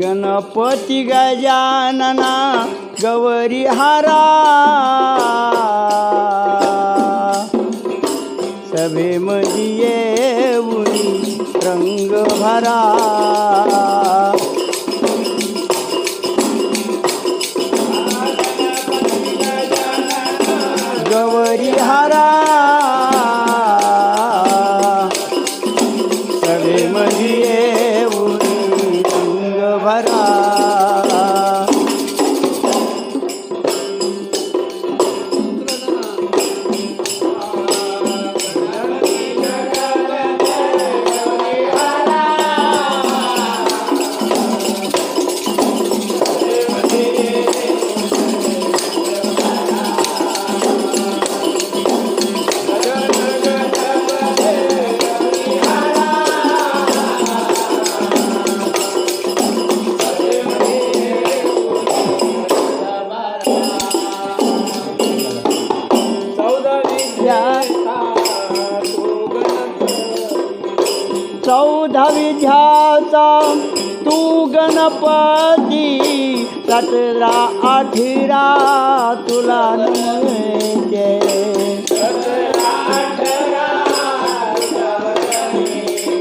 गणपती गजानना गवरी हारा. सभेमध्ये येऊन रंग भरा. गवरी हारा. विद्याचा तू गणपती सतरा अठरा तुला नमते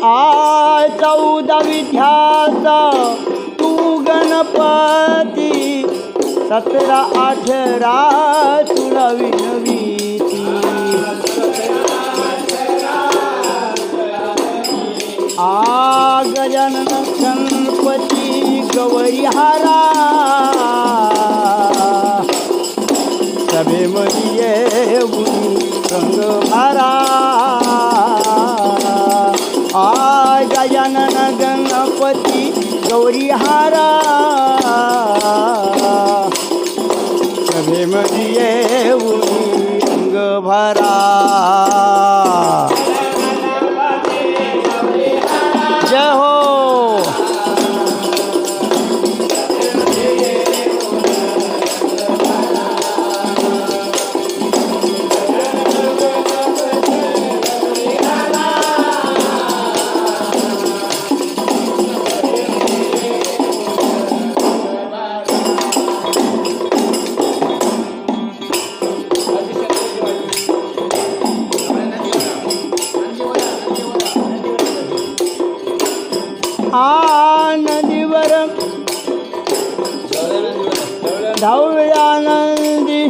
आय चौदा विद्याचा तू गणपती सतरा अठरा तुला विनवी. आ गजानन गणपती गवरीहारा। हारा सभेमध्ये येऊन रंग भारा आ गजानन गणपती गौरी हारा सभेमध्ये येऊन रंग भरा जय हो आनंदीवर धावळ्यानंदी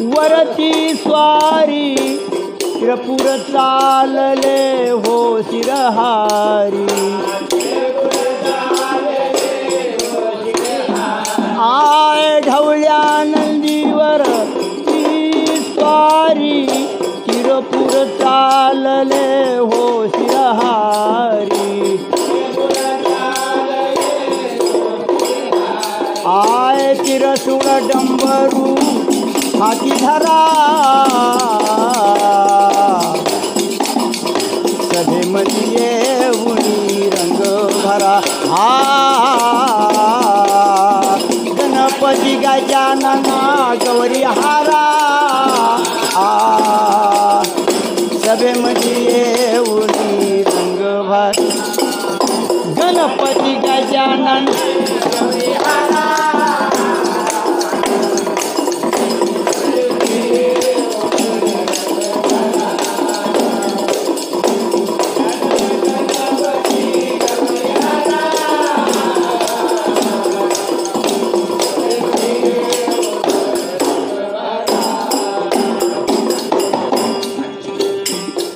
वरती स्वारी. त्रिपुर चालले हो शिरहारी. आय ढवळ्यानंदीवर ती स्वारी. तिरपूर चालले हो शिरहारी. आय डम्बरू डंबरू हाती धरा. सभेमध्ये उनी रंग भरा. हा. गणपती गजानना गौरी हारा. आ. सभेमध्ये उनी रंग भरा. गणपती गजानन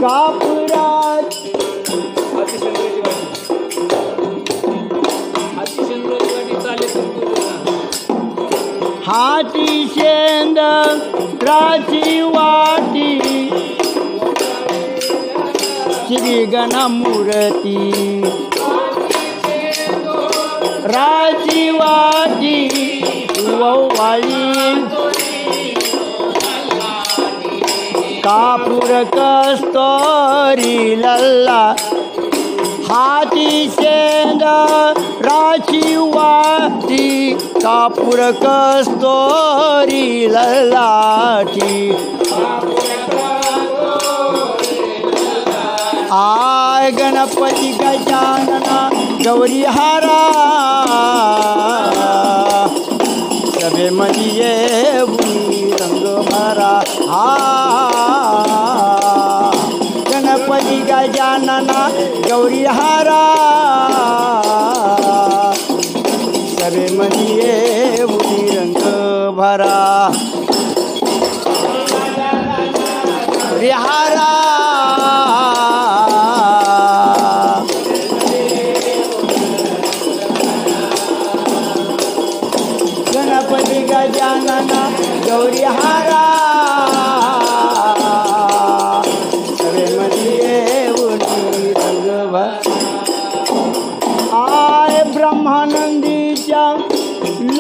कापुरात हाती शेंद राची वाटी. श्री गणमूर्ती राची वाटी वाळी कापूर कस्तोरी लल्ला हाती शेंद राची वाटी कापूर कस्तोरी लल्लाठी आय गणपती गजानना गौरी हारा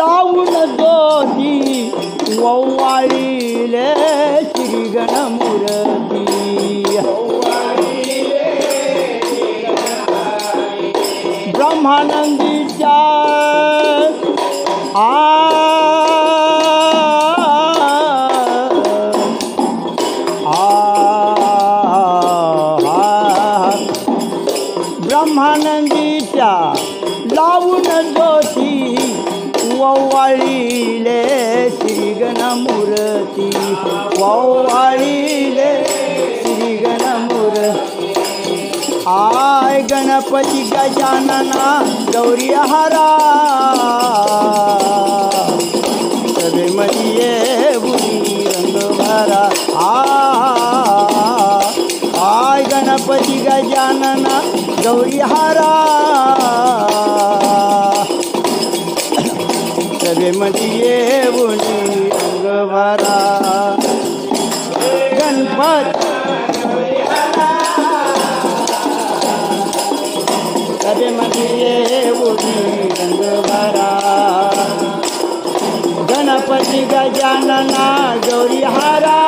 लावून दोती वौवाळीले श्रीगण गणमूर्ती ब्रह्मानंदीच्या आ. ब्रह्मानंदीच्या श्री गणमूर्ती वौवाळीले श्री गणमूर्ती आय गणपती गजानना गौरी हरा सभेमध्ये बुरी रंग भरा आ आय हरा भरा गणपत सभेमध्ये उभी रंग भरा गणपती गजानना गौरी हारा